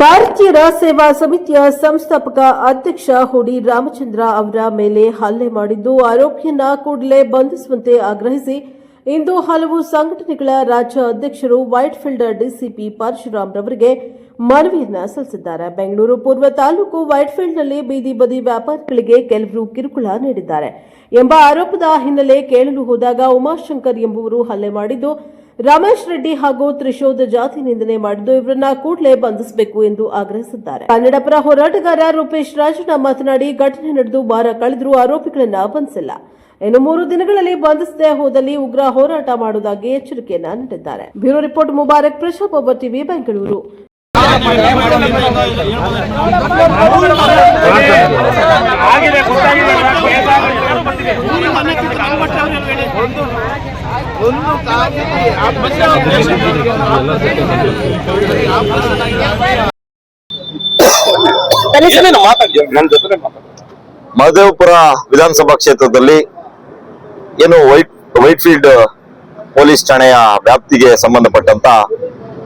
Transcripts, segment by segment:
ಭಾರತೀಯರ ಸೇವಾ ಸಮಿತಿಯ ಸಂಸ್ಥಾಪಕ ಅಧ್ಯಕ್ಷ ಹುಡಿ ರಾಮಚಂದ್ರ ಅವರ ಮೇಲೆ ಹಲ್ಲೆ ಮಾಡಿದ್ದು, ಆರೋಪಿಯನ್ನ ಕೂಡಲೇ ಬಂಧಿಸುವಂತೆ ಆಗ್ರಹಿಸಿ ಇಂದು ಹಲವು ಸಂಘಟನೆಗಳ ರಾಜ್ಯ ಅಧ್ಯಕ್ಷರು ವೈಟ್ಫೀಲ್ಡ್ ಡಿಸಿಪಿ ಪರಶುರಾಮ್ ರವರಿಗೆ ಮನವಿಯನ್ನ ಸಲ್ಲಿಸಿದ್ದಾರೆ. ಬೆಂಗಳೂರು ಪೂರ್ವ ತಾಲೂಕು ವೈಟ್ಫೀಲ್ಡ್ನಲ್ಲಿ ಬೀದಿ ಬದಿ ವ್ಯಾಪಾರಿಗಳಿಗೆ ಕೆಲವರು ಕಿರುಕುಳ ನೀಡಿದ್ದಾರೆ. ಎಂಬ ಆರೋಪದ ಹಿನ್ನೆಲೆ ಕೇಳಲು ಹೋದಾಗ ಉಮಾಶಂಕರ್ ಎಂಬುವರು ಹಲ್ಲೆ ಮಾಡಿದ್ದು ರಮೇಶ್ ರೆಡ್ಡಿ ಹಾಗೂ ತ್ರಿಶೋಧ ಜಾತಿ ನಿಂದನೆ ಮಾಡಿದ್ದು ಇವರನ್ನ ಕೂಡಲೇ ಬಂಧಿಸಬೇಕು ಎಂದು ಆಗ್ರಹಿಸಿದ್ದಾರೆ. ಕನ್ನಡಪರ ಹೋರಾಟಗಾರ ರೂಪೇಶ್ ರಾಜಣ್ಣ ಮಾತನಾಡಿ ಘಟನೆ ನಡೆದು ವಾರ ಕಳೆದರೂ ಆರೋಪಿಗಳನ್ನ ಬಂಧಿಸಿಲ್ಲ. ಇನ್ನು ಮೂರು ದಿನಗಳಲ್ಲಿ ಬಂಧಿಸದೆ ಹೋದಲ್ಲಿ ಉಗ್ರ ಹೋರಾಟ ಮಾಡುವುದಾಗಿ ಎಚ್ಚರಿಕೆಯನ್ನ ನೀಡಿದ್ದಾರೆ. ಬ್ಯೂರೋ ರಿಪೋರ್ಟ್, ಮುಬಾರಕ್ ಪ್ರಶಾಪ್ ಟಿವಿ, ಬೆಂಗಳೂರು ಆಗಿದೆ ಗೊತ್ತಾಗಿದೆ ಕೇಸ್ ಆಗಿದೆ. ಒಂದು ಒಂದು ಮಹದೇವಪುರ ವಿಧಾನಸಭಾ ಕ್ಷೇತ್ರದಲ್ಲಿ ಏನು ವೈಟ್ ವೈಟ್ ಫೀಲ್ಡ್ ಪೊಲೀಸ್ ಠಾಣೆಯ ವ್ಯಾಪ್ತಿಗೆ ಸಂಬಂಧಪಟ್ಟಂತ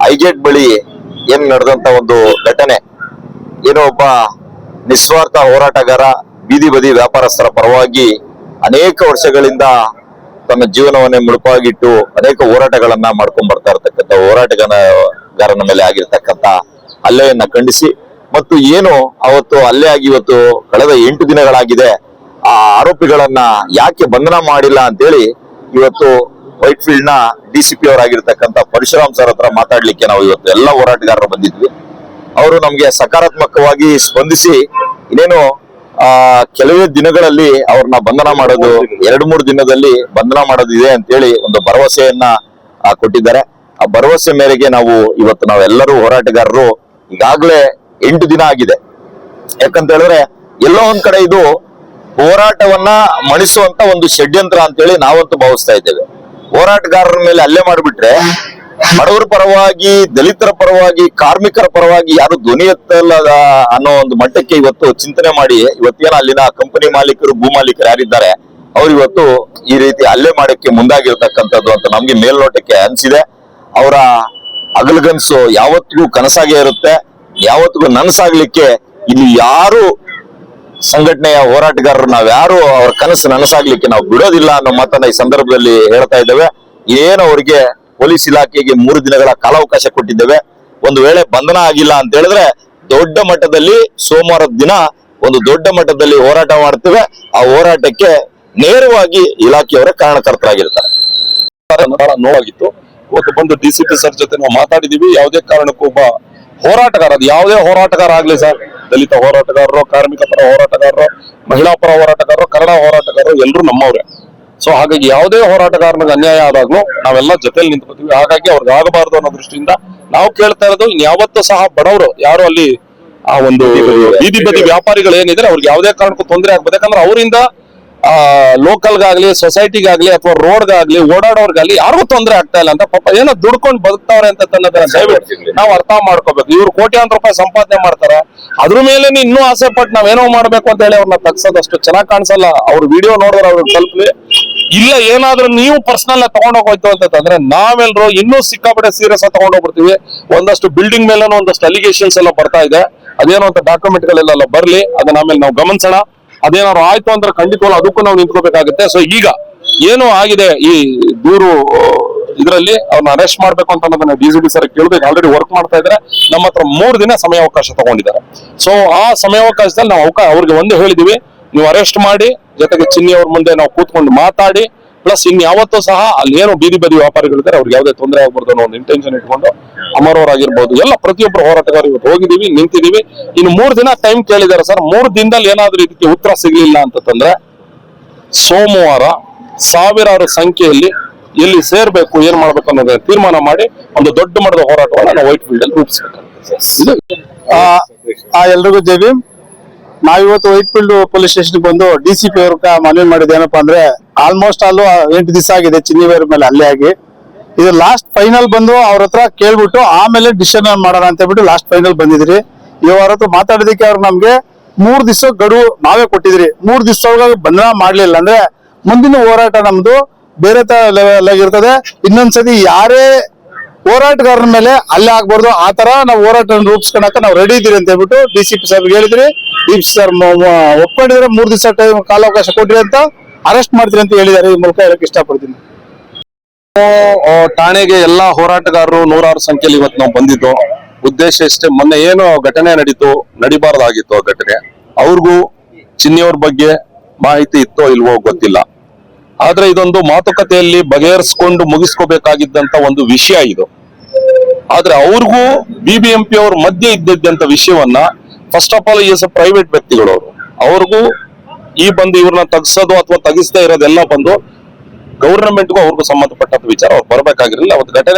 ಐಗೇಟ್ ಬಳಿ ಏನ್ ನಡೆದಂತ ಒಂದು ಘಟನೆ. ಏನೋ ಒಬ್ಬ ನಿಸ್ವಾರ್ಥ ಹೋರಾಟಗಾರ ಬೀದಿ ಬದಿ ವ್ಯಾಪಾರಸ್ಥರ ಪರವಾಗಿ ಅನೇಕ ವರ್ಷಗಳಿಂದ ತನ್ನ ಜೀವನವನ್ನೇ ಮುಳುಪಾಗಿಟ್ಟು ಅನೇಕ ಹೋರಾಟಗಳನ್ನ ಮಾಡ್ಕೊಂಡ್ ಬರ್ತಾ ಇರ್ತಕ್ಕಂಥ ಹೋರಾಟಗಾರನ ಮೇಲೆ ಆಗಿರ್ತಕ್ಕಂಥ ಹಲ್ಲೆಯನ್ನ ಖಂಡಿಸಿ ಮತ್ತು ಏನು ಅವತ್ತು ಅಲ್ಲೇ ಆಗಿ ಇವತ್ತು ಕಳೆದ ಎಂಟು ದಿನಗಳಾಗಿದೆ, ಆ ಆರೋಪಿಗಳನ್ನ ಯಾಕೆ ಬಂಧನ ಮಾಡಿಲ್ಲ ಅಂತೇಳಿ ಇವತ್ತು ವೈಟ್ ಫೀಲ್ಡ್ನ ಡಿಸಿಪಿ ಅವರಾಗಿರ್ತಕ್ಕಂಥ ಪರಶುರಾಮ್ ಸರ್ ಹತ್ರ ಮಾತಾಡ್ಲಿಕ್ಕೆ ನಾವು ಇವತ್ತು ಎಲ್ಲ ಹೋರಾಟಗಾರರು ಬಂದಿದ್ವಿ. ಅವರು ನಮ್ಗೆ ಸಕಾರಾತ್ಮಕವಾಗಿ ಸ್ಪಂದಿಸಿ ಇನ್ನೇನು ಆ ಕೆಲವೇ ದಿನಗಳಲ್ಲಿ ಅವ್ರನ್ನ ಬಂಧನ ಮಾಡೋದು ಎರಡು ಮೂರು ದಿನದಲ್ಲಿ ಬಂಧನ ಮಾಡೋದಿದೆ ಅಂತೇಳಿ ಒಂದು ಭರವಸೆಯನ್ನ ಕೊಟ್ಟಿದ್ದಾರೆ. ಆ ಭರವಸೆ ಮೇರೆಗೆ ನಾವು ಇವತ್ತು ನಾವೆಲ್ಲರೂ ಹೋರಾಟಗಾರರು ಈಗಾಗಲೇ ಎಂಟು ದಿನ ಆಗಿದೆ. ಯಾಕಂತ ಹೇಳಿದ್ರೆ ಎಲ್ಲೋ ಒಂದ್ ಕಡೆ ಇದು ಹೋರಾಟವನ್ನ ಮಣಿಸುವಂತ ಒಂದು ಷಡ್ಯಂತ್ರ ಅಂತೇಳಿ ನಾವಂತೂ ಭಾವಿಸ್ತಾ ಇದ್ದೇವೆ. ಹೋರಾಟಗಾರರ ಮೇಲೆ ಅಲ್ಲೇ ಮಾಡಿಬಿಟ್ರೆ ಬಡವರ ಪರವಾಗಿ, ದಲಿತರ ಪರವಾಗಿ, ಕಾರ್ಮಿಕರ ಪರವಾಗಿ ಯಾರು ಧ್ವನಿ ಎತ್ತಲ್ಲದ ಅನ್ನೋ ಒಂದು ಮಟ್ಟಕ್ಕೆ ಇವತ್ತು ಚಿಂತನೆ ಮಾಡಿ ಇವತ್ತೇನ ಅಲ್ಲಿನ ಕಂಪನಿ ಮಾಲೀಕರು, ಭೂ ಮಾಲೀಕರು ಯಾರಿದ್ದಾರೆ, ಅವ್ರು ಇವತ್ತು ಈ ರೀತಿ ಹಲ್ಲೆ ಮಾಡಕ್ಕೆ ಮುಂದಾಗಿರ್ತಕ್ಕಂಥದ್ದು ಅಂತ ನಮ್ಗೆ ಮೇಲ್ನೋಟಕ್ಕೆ ಅನ್ಸಿದೆ. ಅವರ ಅಗಲಗನ್ಸು ಯಾವತ್ತಿಗೂ ಕನಸಾಗೇ ಇರುತ್ತೆ. ಯಾವತ್ತಿಗೂ ನನಸಾಗ್ಲಿಕ್ಕೆ ಇಲ್ಲಿ ಯಾರು ಸಂಘಟನೆಯ ಹೋರಾಟಗಾರರು, ನಾವ್ ಯಾರು ಅವ್ರ ಕನಸು ನನಸಾಗ್ಲಿಕ್ಕೆ ನಾವು ಬಿಡೋದಿಲ್ಲ ಅನ್ನೋ ಮಾತನ್ನ ಈ ಸಂದರ್ಭದಲ್ಲಿ ಹೇಳ್ತಾ ಇದ್ದೇವೆ. ಏನು ಅವರಿಗೆ ಪೊಲೀಸ್ ಇಲಾಖೆಗೆ ಮೂರು ದಿನಗಳ ಕಾಲಾವಕಾಶ ಕೊಟ್ಟಿದ್ದೇವೆ. ಒಂದು ವೇಳೆ ಬಂಧನ ಆಗಿಲ್ಲ ಅಂತ ಹೇಳಿದ್ರೆ ದೊಡ್ಡ ಮಟ್ಟದಲ್ಲಿ ಸೋಮವಾರದ ದಿನ ಒಂದು ದೊಡ್ಡ ಮಟ್ಟದಲ್ಲಿ ಹೋರಾಟ ಮಾಡ್ತೇವೆ. ಆ ಹೋರಾಟಕ್ಕೆ ನೇರವಾಗಿ ಇಲಾಖೆಯವರೇ ಕಾರಣಕರ್ತರಾಗಿರ್ತಾರೆ. ನೋವಾಗಿತ್ತು. ಇವತ್ತು ಬಂದು ಡಿ ಸಿ ಪಿ ಸರ್ ಜೊತೆ ನಾವು ಮಾತಾಡಿದೀವಿ ಯಾವುದೇ ಕಾರಣಕ್ಕೂ ಒಬ್ಬ ಹೋರಾಟಗಾರ, ಅದು ಯಾವುದೇ ಹೋರಾಟಗಾರ ಆಗ್ಲಿ ಸರ್, ದಲಿತ ಹೋರಾಟಗಾರರು, ಕಾರ್ಮಿಕ ಪರ ಹೋರಾಟಗಾರರು, ಮಹಿಳಾ ಪರ ಹೋರಾಟಗಾರರು, ಕನ್ನಡ ಹೋರಾಟಗಾರರು ಎಲ್ಲರೂ ನಮ್ಮವ್ರೆ. ಸೊ ಹಾಗಾಗಿ ಯಾವುದೇ ಹೋರಾಟಗಾರನಿಗೆ ಅನ್ಯಾಯ ಆದಾಗ್ಲೂ ನಾವೆಲ್ಲ ಜೊತೆಲಿ ನಿಂತ್ಕೋತೀವಿ. ಹಾಗಾಗಿ ಅವ್ರಿಗೆ ಆಗಬಾರದು ಅನ್ನೋ ದೃಷ್ಟಿಯಿಂದ ನಾವು ಕೇಳ್ತಾ ಇರೋದು ಇನ್ಯಾವತ್ತೂ ಸಹ ಬಡವರು ಯಾರು ಅಲ್ಲಿ ಆ ಒಂದು ಬೀದಿ ಬದಿ ವ್ಯಾಪಾರಿಗಳು ಏನಿದ್ರೆ ಅವ್ರಿಗೆ ಯಾವುದೇ ಕಾರಣಕ್ಕೂ ತೊಂದರೆ ಆಗ್ಬೋದು ಯಾಕಂದ್ರೆ ಅವರಿಂದ ಆ ಲೋಕಲ್ಗಾಗ್ಲಿ ಸೊಸೈಟಿಗಾಗ್ಲಿ ಅಥವಾ ರೋಡ್ಗಾಗ್ಲಿ ಓಡಾಡೋರ್ಗಾಗ್ಲಿ ಯಾರಿಗೂ ತೊಂದರೆ ಆಗ್ತಾ ಇಲ್ಲ ಅಂತ ಪಾಪ ಏನೋ ದುಡ್ಕೊಂಡು ಬದುಕ್ತಾವ್ರೆ ಅಂತ ಅನ್ನೋದನ್ನ ದಯವಿಟ್ಟು ನಾವು ಅರ್ಥ ಮಾಡ್ಕೋಬೇಕು. ಇವ್ರು ಕೋಟ್ಯಾಂತರ ರೂಪಾಯಿ ಸಂಪಾದನೆ ಮಾಡ್ತಾರೆ. ಅದ್ರ ಮೇಲೆ ಇನ್ನೂ ಆಸೆ ಪಟ್ಟು ನಾವೇನೋ ಮಾಡ್ಬೇಕು ಅಂತ ಹೇಳಿ ಅವ್ರನ್ನ ತಗ್ಸೋದಷ್ಟು ಚೆನ್ನಾಗಿ ಕಾಣಿಸಲ್ಲ. ಅವ್ರ ವಿಡಿಯೋ ನೋಡಿದ್ರೆ ಅವ್ರಿಗೆ ತಲುಪಲಿ. ಇಲ್ಲ, ಏನಾದ್ರೂ ನೀವು ಪರ್ಸನಲ್ ತಗೊಂಡೋಗೋಯ್ತು ಅಂತಂದ್ರೆ ನಾವೆಲ್ಲರೂ ಇನ್ನೂ ಸಿಕ್ಕಾಪಟ್ಟೆ ಸೀರಿಯಸ್ ಆಗಿ ತಗೊಂಡೋಗ್ಬಿಡ್ತೀವಿ ಒಂದಷ್ಟು ಬಿಲ್ಡಿಂಗ್ ಮೇಲೆ ಒಂದಷ್ಟು ಅಲಿಗೇಷನ್ಸ್ ಎಲ್ಲ ಬರ್ತಾ ಇದೆ. ಅದೇನೋ ಅಂತ ಡಾಕ್ಯುಮೆಂಟ್ ಗಳೆಲ್ಲ ಬರ್ಲಿ, ಅದನ್ನ ಆಮೇಲೆ ನಾವು ಗಮನಿಸೋಣ. ಅದೇನಾದ್ರು ಆಯ್ತು ಅಂದ್ರೆ ಖಂಡಿತವಲ್ಲ ಅದಕ್ಕೂ ನಾವು ನಿಂತ್ಕೋಬೇಕಾಗುತ್ತೆ. ಸೊ ಈಗ ಏನು ಆಗಿದೆ ಈ ದೂರು, ಇದರಲ್ಲಿ ಅವ್ರನ್ನ ಅರೆಸ್ಟ್ ಮಾಡ್ಬೇಕು ಅಂತ ಅನ್ನೋದನ್ನ ಡಿ ಸಿ ಡಿ ಸರ್ ಕೇಳಬೇಕು. ಆಲ್ರೆಡಿ ವರ್ಕ್ ಮಾಡ್ತಾ ಇದ್ದಾರೆ ನಮ್ಮ ಹತ್ರ ಮೂರು ದಿನ ಸಮಯಾವಕಾಶ ತಗೊಂಡಿದ್ದಾರೆ. ಸೊ ಆ ಸಮಯಾವಕಾಶದಲ್ಲಿ ನಾವು ಅವ್ರಿಗೆ ಒಂದು ಹೇಳಿದೀವಿ. ನೀವು ಅರೆಸ್ಟ್ ಮಾಡಿ, ಜೊತೆಗೆ ಚಿನ್ನಿ ಅವ್ರ ಮುಂದೆ ನಾವು ಕೂತ್ಕೊಂಡು ಮಾತಾಡಿ ಪ್ಲಸ್ ಇನ್ಯಾವತ್ತೂ ಸಹ ಅಲ್ಲಿ ಏನು ಬೀದಿ ಬದಿ ವ್ಯಾಪಾರಿಗಳಿದ್ದಾರೆ, ಅವ್ರಿಗೆ ಯಾವುದೇ ತೊಂದರೆ ಆಗ್ಬಾರ್ದು ಅನ್ನೋ ಒಂದು ಇಂಟೆನ್ಷನ್ ಇಟ್ಕೊಂಡು ಅಮರವರಾಗಿರ್ಬೋದು ಎಲ್ಲ ಪ್ರತಿಯೊಬ್ಬರು ಹೋರಾಟಗಾರರು ಇವತ್ತು ಹೋಗಿದೀವಿ ನಿಂತಿದೀವಿ ಇನ್ನು ಮೂರು ದಿನ ಟೈಮ್ ಕೇಳಿದ್ದಾರೆ ಸರ್ ಮೂರು ದಿನದಲ್ಲಿ ಏನಾದರೂ ಇದಕ್ಕೆ ಉತ್ತರ ಸಿಗಲಿಲ್ಲ ಅಂತಂದ್ರೆ ಸೋಮವಾರ ಸಾವಿರಾರು ಸಂಖ್ಯೆಯಲ್ಲಿ ಎಲ್ಲಿ ಸೇರ್ಬೇಕು, ಏನ್ ಮಾಡ್ಬೇಕು ಅನ್ನೋದ ತೀರ್ಮಾನ ಮಾಡಿ ಒಂದು ದೊಡ್ಡ ಮಟ್ಟದ ಹೋರಾಟವನ್ನು ನಾವು ವೈಟ್ ಫೀಲ್ಡ್ ಅಲ್ಲಿ ರೂಪಿಸಬೇಕು. ಎಲ್ರಿಗೂ ಜೈ ಭೀಮ್. ನಾವಿವತ್ತು ವೈಟ್ ಫೀಲ್ಡ್ ಪೊಲೀಸ್ ಸ್ಟೇಷನ್ ಬಂದು ಡಿ ಸಿ ಪಿ ಅವ್ರ ಮನವಿ ಮಾಡಿದ ಏನಪ್ಪಾ ಅಂದ್ರೆ ಆಲ್ಮೋಸ್ಟ್ ಅಲ್ಲೂ ಎಂಟು ದಿವಸ ಆಗಿದೆ ಚಿನ್ನಿವೇರ್ ಮೇಲೆ ಅಲ್ಲೇ ಆಗಿ. ಇದು ಲಾಸ್ಟ್ ಫೈನಲ್ ಬಂದು ಅವ್ರ ಹತ್ರ ಕೇಳ್ಬಿಟ್ಟು ಆಮೇಲೆ ಡಿಸಿಷನ್ ಮಾಡೋಣ ಅಂತ ಹೇಳ್ಬಿಟ್ಟು ಲಾಸ್ಟ್ ಫೈನಲ್ ಬಂದಿದ್ರಿ. ಇವ್ರ ಹತ್ರ ಮಾತಾಡೋದಕ್ಕೆ ಅವ್ರು ನಮ್ಗೆ ಮೂರ್ ದಿವಸ ಗಡುವು ನಾವೇ ಕೊಟ್ಟಿದ್ರಿ. ಮೂರ್ ದಿವಸ ಒಳಗಾಗಿ ಬಂಧನ ಮಾಡ್ಲಿಲ್ಲ ಅಂದ್ರೆ ಮುಂದಿನ ಹೋರಾಟ ನಮ್ದು ಬೇರೆ ತರ ಲೆವೆಲ್ ಆಗಿರ್ತದೆ. ಇನ್ನೊಂದ್ಸತಿ ಯಾರೇ ಹೋರಾಟಗಾರರ ಮೇಲೆ ಅಲ್ಲೇ ಆಗ್ಬಾರ್ದು. ಆ ತರ ನಾವು ಹೋರಾಟ ರೂಪಿಸ್ಕೊಳಕ ನಾವು ರೆಡಿ ಇದೀರಿ ಅಂತ ಹೇಳ್ಬಿಟ್ಟು ಡಿ ಸಿ ಪಿ ಸಾಹೇಬ್ ಹೇಳಿದ್ರಿ. ಡಿ ಸರ್ ಒಪ್ಕೊಂಡಿದ್ರೆ ಮೂರ್ ದಿವಸ ಟೈಮ್ ಕಾಲಾವಕಾಶ ಕೊಡ್ರಿ ಅಂತ ಅರೆಸ್ಟ್ ಮಾಡ್ತೀರಿ ಅಂತ ಹೇಳಿದ್ದಾರೆ. ಈ ಮೂಲಕ ಹೇಳಕ್ ಇಷ್ಟಪಡ್ತೀನಿ. ಠಾಣೆಗೆ ಎಲ್ಲಾ ಹೋರಾಟಗಾರರು ನೂರಾರು ಸಂಖ್ಯೆಯಲ್ಲಿ ಇವತ್ತು ನಾವು ಬಂದಿದ್ದು. ಉದ್ದೇಶ ಇಷ್ಟೇ, ಮೊನ್ನೆ ಏನು ಘಟನೆ ನಡೀತು, ನಡಿಬಾರ್ದಾಗಿತ್ತು ಆ ಘಟನೆ. ಅವ್ರಿಗೂ ಚಿನ್ನಿಯವ್ರ ಬಗ್ಗೆ ಮಾಹಿತಿ ಇತ್ತೋ ಇಲ್ವೋ ಗೊತ್ತಿಲ್ಲ. ಆದ್ರೆ ಇದೊಂದು ಮಾತುಕತೆಯಲ್ಲಿ ಬಗೆಹರಿಸ್ಕೊಂಡು ಮುಗಿಸ್ಕೋಬೇಕಾಗಿದ್ದಂತ ಒಂದು ವಿಷಯ ಇದು. ಆದ್ರೆ ಅವ್ರಿಗೂ ಬಿಬಿಎಂಪಿ ಅವ್ರ ಮಧ್ಯೆ ಇದ್ದಿದ್ದಂತ ವಿಷಯವನ್ನ first of all is private ವ್ಯಕ್ತಿಗಳು ಅವರು. ಅವ್ರಿಗೂ ಈ ಬಂದು ಇವ್ರನ್ನ ತಗ್ಸೋದು ಅಥವಾ ತಗಿಸ್ತಾ ಇರೋದೆಲ್ಲ ಬಂದು ಗೌರ್ಮೆಂಟ್ಗೂ ಅವ್ರಿಗೂ ಸಂಬಂಧಪಟ್ಟಂತ ವಿಚಾರ. ಅವ್ರು ಬರಬೇಕಾಗಿರಲಿಲ್ಲ. ಅವತ್ತು ಘಟನೆ